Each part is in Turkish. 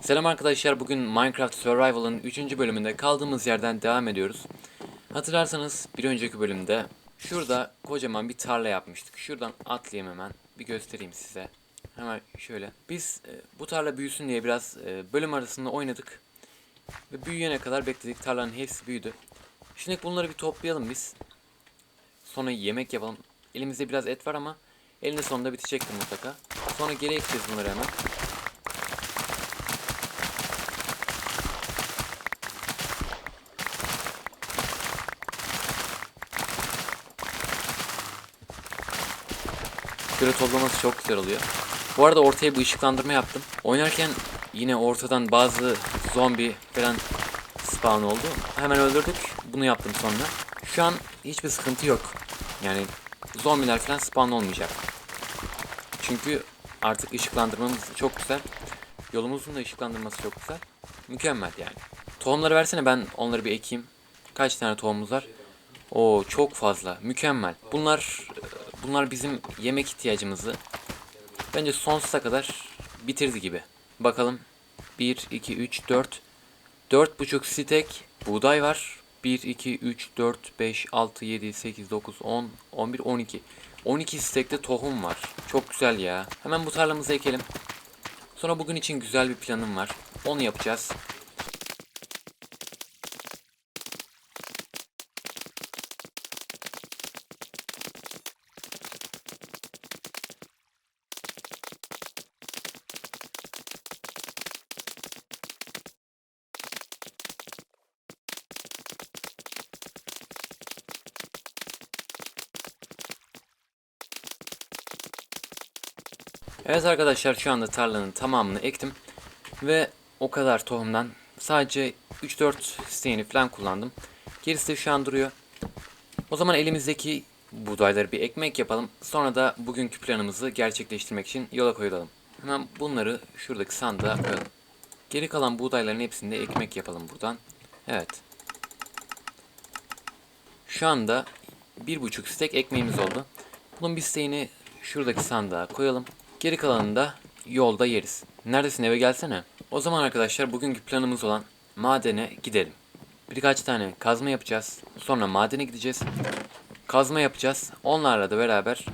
Selam arkadaşlar. Bugün Minecraft Survival'ın 3. bölümünde kaldığımız yerden devam ediyoruz. Hatırlarsanız bir önceki bölümde şurada kocaman bir tarla yapmıştık. Şuradan atlayayım hemen. Bir göstereyim size. Hemen şöyle. Biz e, bu tarla büyüsün diye biraz e, bölüm arasında oynadık. Ve büyüyene kadar bekledik. Tarlanın hepsi büyüdü. Şimdi bunları bir toplayalım biz. Sonra yemek yapalım. Elimizde biraz et var ama elinde sonunda bitecektir mutlaka. Sonra geri ekleyeceğiz bunları hemen. Böyle toplaması çok güzel oluyor. Bu arada ortaya bir ışıklandırma yaptım. Oynarken yine ortadan bazı zombi falan spawn oldu. Hemen öldürdük. Bunu yaptım sonra. Şu an hiçbir sıkıntı yok. Yani zombiler falan spawn olmayacak. Çünkü artık ışıklandırmamız çok güzel. Yolumuzun da ışıklandırması çok güzel. Mükemmel yani. Tohumları versene ben onları bir ekeyim. Kaç tane tohumumuz var? Oo çok fazla. Mükemmel. Bunlar bunlar bizim yemek ihtiyacımızı bence sonsuza kadar bitirdi gibi. Bakalım. 1 2 3 4 4 buçuk stek buğday var. 1 2 3 4 5 6 7 8 9 10 11 12. 12 stekte tohum var. Çok güzel ya. Hemen bu tarlamızı ekelim. Sonra bugün için güzel bir planım var. Onu yapacağız. Evet arkadaşlar şu anda tarlanın tamamını ektim. Ve o kadar tohumdan sadece 3-4 isteğini falan kullandım. Gerisi şu an duruyor. O zaman elimizdeki buğdayları bir ekmek yapalım. Sonra da bugünkü planımızı gerçekleştirmek için yola koyulalım. Hemen bunları şuradaki sandığa koyalım. Geri kalan buğdayların hepsini de ekmek yapalım buradan. Evet. Şu anda bir buçuk stek ekmeğimiz oldu. Bunun bir isteğini şuradaki sandığa koyalım. Geri kalanını da yolda yeriz. Neredesin eve gelsene. O zaman arkadaşlar bugünkü planımız olan madene gidelim. Birkaç tane kazma yapacağız. Sonra madene gideceğiz. Kazma yapacağız. Onlarla da beraber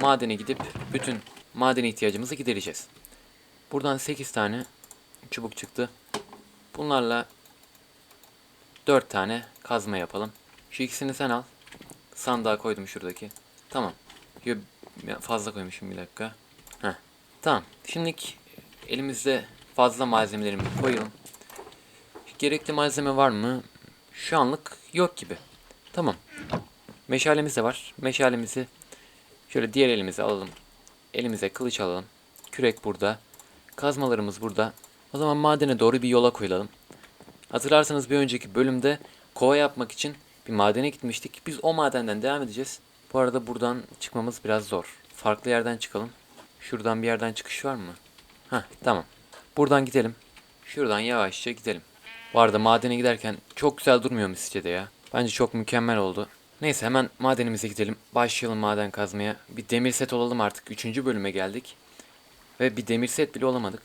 madene gidip bütün maden ihtiyacımızı gidereceğiz. Buradan 8 tane çubuk çıktı. Bunlarla 4 tane kazma yapalım. Şu ikisini sen al. Sandığa koydum şuradaki. Tamam. Fazla koymuşum bir dakika. Tamam. Şimdilik elimizde fazla malzemelerimizi koyalım. Gerekli malzeme var mı? Şu anlık yok gibi. Tamam. Meşalemiz de var. Meşalemizi şöyle diğer elimize alalım. Elimize kılıç alalım. Kürek burada. Kazmalarımız burada. O zaman madene doğru bir yola koyulalım. Hatırlarsanız bir önceki bölümde kova yapmak için bir madene gitmiştik. Biz o madenden devam edeceğiz. Bu arada buradan çıkmamız biraz zor. Farklı yerden çıkalım. Şuradan bir yerden çıkış var mı? Heh tamam. Buradan gidelim. Şuradan yavaşça gidelim. Bu arada madene giderken çok güzel durmuyor mu sizce de ya? Bence çok mükemmel oldu. Neyse hemen madenimize gidelim. Başlayalım maden kazmaya. Bir demir set olalım artık. Üçüncü bölüme geldik. Ve bir demir set bile olamadık.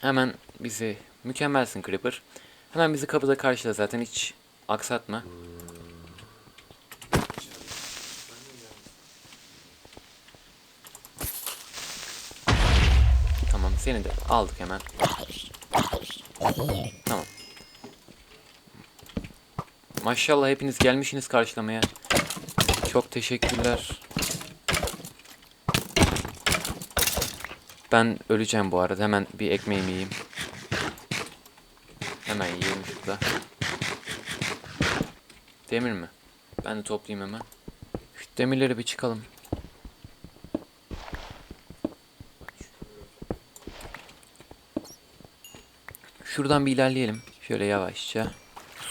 Hemen bizi mükemmelsin Creeper. Hemen bizi kapıda karşıla zaten hiç aksatma. Tamam seni de aldık hemen. Tamam. Maşallah hepiniz gelmişsiniz karşılamaya. Çok teşekkürler. Ben öleceğim bu arada. Hemen bir ekmeğimi yiyeyim. Hemen yiyelim şurada. Demir mi? Ben de toplayayım hemen. Demirleri bir çıkalım. Şuradan bir ilerleyelim. Şöyle yavaşça.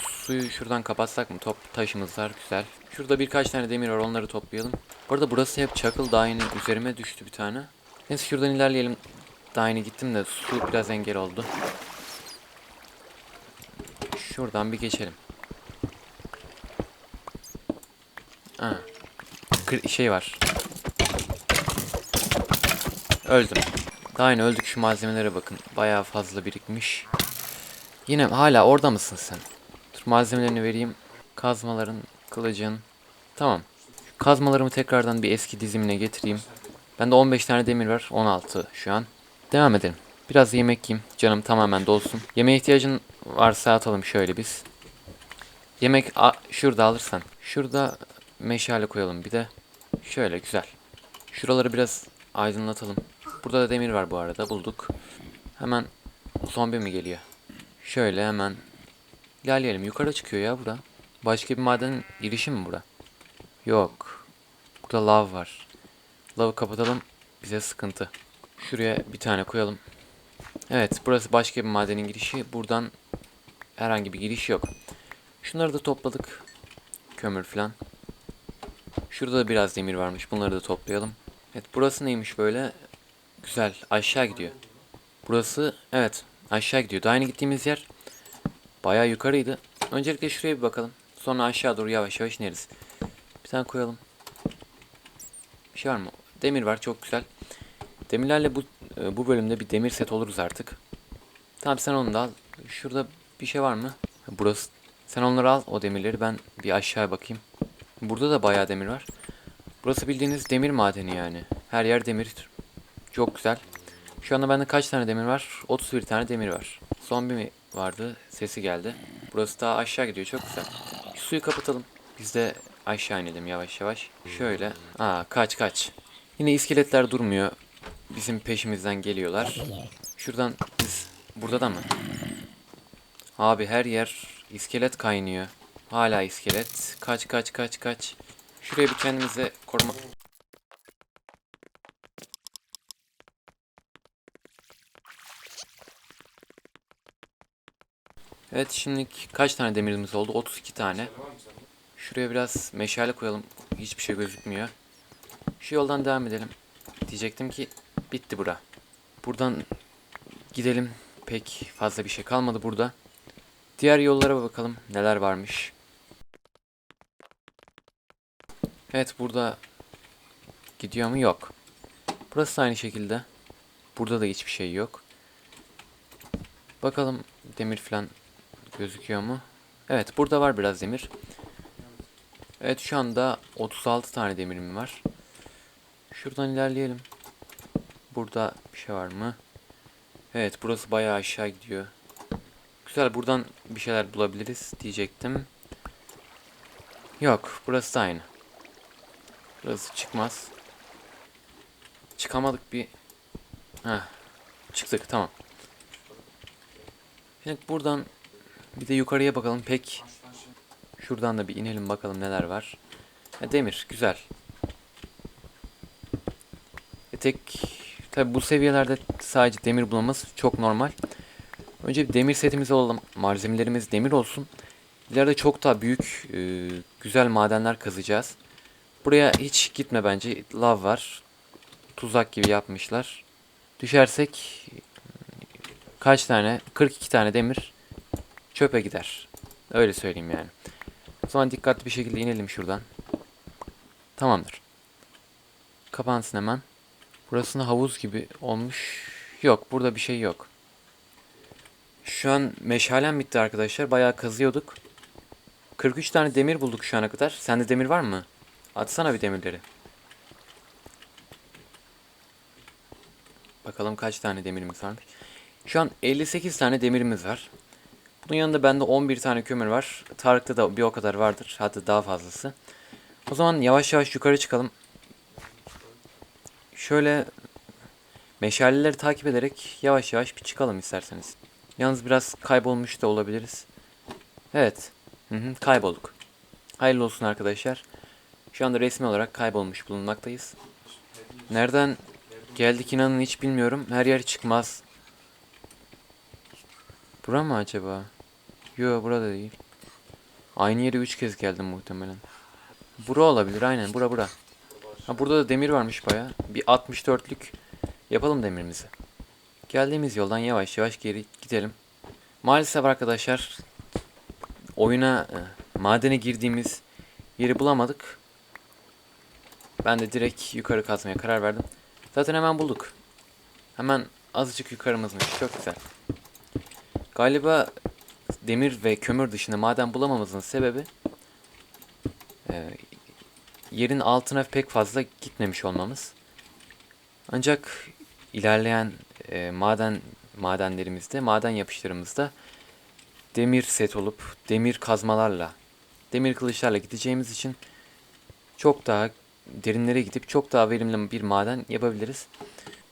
Suyu şuradan kapatsak mı? Top taşımız var. Güzel. Şurada birkaç tane demir var. Onları toplayalım. Bu arada burası hep çakıl. Yeni üzerime düştü bir tane. Neyse şuradan ilerleyelim. Daha yeni gittim de su biraz engel oldu. Şuradan bir geçelim. Ha. Şey var. Öldüm. Daha yeni öldük şu malzemelere bakın. Bayağı fazla birikmiş. Yine hala orada mısın sen? Dur malzemelerini vereyim. Kazmaların, kılıcın. Tamam. Kazmalarımı tekrardan bir eski dizimine getireyim. Bende 15 tane demir var. 16 şu an. Devam edelim. Biraz yemek yiyeyim. Canım tamamen dolsun. Yemeğe ihtiyacın varsa atalım şöyle biz. Yemek şurada alırsan. Şurada meşale koyalım bir de. Şöyle güzel. Şuraları biraz aydınlatalım. Burada da demir var bu arada bulduk. Hemen zombi mi geliyor? Şöyle hemen ilerleyelim. Yukarı çıkıyor ya bura. Başka bir madenin girişi mi bura? Yok. Burada lav var. Lavı kapatalım. Bize sıkıntı. Şuraya bir tane koyalım. Evet burası başka bir madenin girişi. Buradan herhangi bir giriş yok. Şunları da topladık. Kömür falan. Şurada da biraz demir varmış. Bunları da toplayalım. Evet burası neymiş böyle? Güzel. Aşağı gidiyor. Burası evet aşağı gidiyor. Daha yeni gittiğimiz yer bayağı yukarıydı. Öncelikle şuraya bir bakalım. Sonra aşağı doğru yavaş yavaş ineriz. Bir tane koyalım. Bir şey var mı? Demir var çok güzel. Demirlerle bu e, bu bölümde bir demir set oluruz artık. Tamam sen onu da al. Şurada bir şey var mı? Burası. Sen onları al o demirleri ben bir aşağıya bakayım. Burada da bayağı demir var. Burası bildiğiniz demir madeni yani. Her yer demir. Çok güzel. Şu anda bende kaç tane demir var? 31 tane demir var. Zombi mi vardı? Sesi geldi. Burası daha aşağı gidiyor. Çok güzel. Şu suyu kapatalım. Biz de aşağı inelim yavaş yavaş. Şöyle. Aa kaç kaç. Yine iskeletler durmuyor. Bizim peşimizden geliyorlar. Şuradan biz... Burada da mı? Abi her yer iskelet kaynıyor. Hala iskelet. Kaç kaç kaç kaç. Şuraya bir kendimize koruma... Evet şimdi kaç tane demirimiz oldu? 32 tane. Şuraya biraz meşale koyalım. Hiçbir şey gözükmüyor. Şu yoldan devam edelim. Diyecektim ki bitti bura. Buradan gidelim. Pek fazla bir şey kalmadı burada. Diğer yollara bakalım neler varmış. Evet burada gidiyor mu? Yok. Burası da aynı şekilde. Burada da hiçbir şey yok. Bakalım demir falan gözüküyor mu? Evet burada var biraz demir. Evet şu anda 36 tane demirim var. Şuradan ilerleyelim. Burada bir şey var mı? Evet burası bayağı aşağı gidiyor. Güzel buradan bir şeyler bulabiliriz diyecektim. Yok burası da aynı. Burası çıkmaz. Çıkamadık bir. Heh. Çıktık tamam. Şimdi buradan bir de yukarıya bakalım pek. Şuradan da bir inelim bakalım neler var. Ha, demir güzel. E tek tabi bu seviyelerde sadece demir bulmamız çok normal. Önce bir demir setimizi alalım. Malzemelerimiz demir olsun. İleride çok daha büyük e, güzel madenler kazacağız. Buraya hiç gitme bence. Lav var. Tuzak gibi yapmışlar. Düşersek kaç tane? 42 tane demir çöpe gider. Öyle söyleyeyim yani. O zaman dikkatli bir şekilde inelim şuradan. Tamamdır. Kapansın hemen. Burasında havuz gibi olmuş. Yok burada bir şey yok. Şu an meşalem bitti arkadaşlar. Bayağı kazıyorduk. 43 tane demir bulduk şu ana kadar. Sende demir var mı? Atsana bir demirleri. Bakalım kaç tane demirimiz varmış. Şu an 58 tane demirimiz var. Bunun yanında bende 11 tane kömür var. Tarık'ta da bir o kadar vardır. Hatta daha fazlası. O zaman yavaş yavaş yukarı çıkalım. Şöyle meşaleleri takip ederek yavaş yavaş bir çıkalım isterseniz. Yalnız biraz kaybolmuş da olabiliriz. Evet. Hı hı, kaybolduk. Hayırlı olsun arkadaşlar. Şu anda resmi olarak kaybolmuş bulunmaktayız. Nereden geldik inanın hiç bilmiyorum. Her yer çıkmaz. Bura mı acaba? Yo burada değil. Aynı yere 3 kez geldim muhtemelen. Bura olabilir aynen bura bura. Ha burada da demir varmış baya. Bir 64'lük yapalım demirimizi. Geldiğimiz yoldan yavaş yavaş geri gidelim. Maalesef arkadaşlar oyuna e, madene girdiğimiz yeri bulamadık. Ben de direkt yukarı kazmaya karar verdim. Zaten hemen bulduk. Hemen azıcık yukarımızmış. Çok güzel. Galiba demir ve kömür dışında maden bulamamızın sebebi e, yerin altına pek fazla gitmemiş olmamız. Ancak ilerleyen e, maden madenlerimizde, maden yapışlarımızda demir set olup demir kazmalarla, demir kılıçlarla gideceğimiz için çok daha derinlere gidip çok daha verimli bir maden yapabiliriz.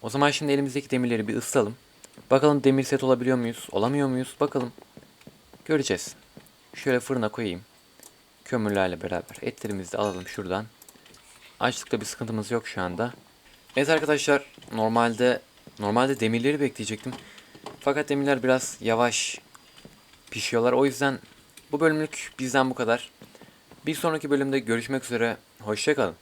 O zaman şimdi elimizdeki demirleri bir ısıtalım. Bakalım demir set olabiliyor muyuz? Olamıyor muyuz? Bakalım. Göreceğiz. Şöyle fırına koyayım. Kömürlerle beraber etlerimizi de alalım şuradan. Açlıkta bir sıkıntımız yok şu anda. Evet arkadaşlar normalde normalde demirleri bekleyecektim. Fakat demirler biraz yavaş pişiyorlar. O yüzden bu bölümlük bizden bu kadar. Bir sonraki bölümde görüşmek üzere. Hoşçakalın.